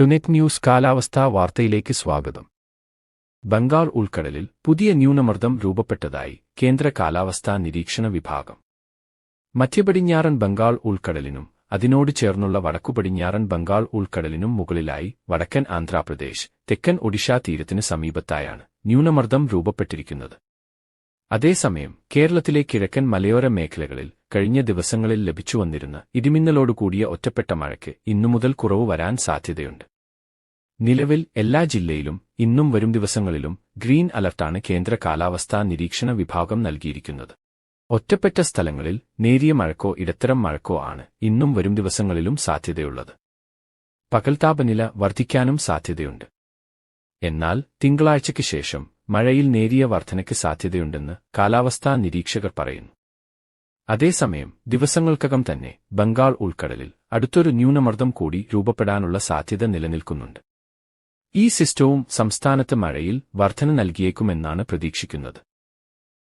ടുനെറ്റ് news കാലാവസ്ഥാ വാർത്തയിലേക്ക് സ്വാഗതം. ബംഗാൾ ഉൾക്കടലിൽ പുതിയ ന്യൂനമർദ്ദം രൂപപ്പെട്ടതായി കേന്ദ്ര കാലാവസ്ഥാ നിരീക്ഷണ വിഭാഗം. മധ്യപടിഞ്ഞാറൻ ബംഗാൾ ഉൾക്കടലിനും അതിനോട് ചേർന്നുള്ള വടക്കുപടിഞ്ഞാറൻ ബംഗാൾ ഉൾക്കടലിനും മുകളിലായി വടക്കൻ ആന്ധ്രാപ്രദേശ് തെക്കൻ ഒഡീഷ തീരത്തിന് സമീപത്തായാണ് ന്യൂനമർദ്ദം രൂപപ്പെട്ടിരിക്കുന്നത്. അതേസമയം കേരളത്തിലെ കിഴക്കൻ മലയോര മേഖലകളിൽ കഴിഞ്ഞ ദിവസങ്ങളിൽ ലഭിച്ചുവന്നിരുന്ന ഇടിമിന്നലോടുകൂടിയ ഒറ്റപ്പെട്ട മഴയ്ക്ക് ഇന്നുമുതൽ കുറവ് വരാൻ സാധ്യതയുണ്ട്. നിലവിൽ എല്ലാ ജില്ലയിലും ഇന്നും വരും ദിവസങ്ങളിലും ഗ്രീൻ അലർട്ടാണ് കേന്ദ്ര കാലാവസ്ഥാ നിരീക്ഷണ വിഭാഗം നൽകിയിരിക്കുന്നത്. ഒറ്റപ്പെട്ട സ്ഥലങ്ങളിൽ നേരിയ മഴക്കോ ഇടത്തരം മഴക്കോ ആണ് ഇന്നും വരും ദിവസങ്ങളിലും സാധ്യതയുള്ളത്. പകൽ താപനില വർദ്ധിക്കാനും സാധ്യതയുണ്ട്. എന്നാൽ തിങ്കളാഴ്ചയ്ക്ക് ശേഷം മഴയിൽ നേരിയ വർധനയ്ക്ക് സാധ്യതയുണ്ടെന്ന് കാലാവസ്ഥാ നിരീക്ഷകർ പറയുന്നു. അതേസമയം ദിവസങ്ങൾക്കകം തന്നെ ബംഗാൾ ഉൾക്കടലിൽ അടുത്തൊരു ന്യൂനമർദ്ദം കൂടി രൂപപ്പെടാനുള്ള സാധ്യത നിലനിൽക്കുന്നുണ്ട്. ഈ സിസ്റ്റവും സംസ്ഥാനത്ത് മഴയിൽ വർധന നൽകിയേക്കുമെന്നാണ് പ്രതീക്ഷിക്കുന്നത്.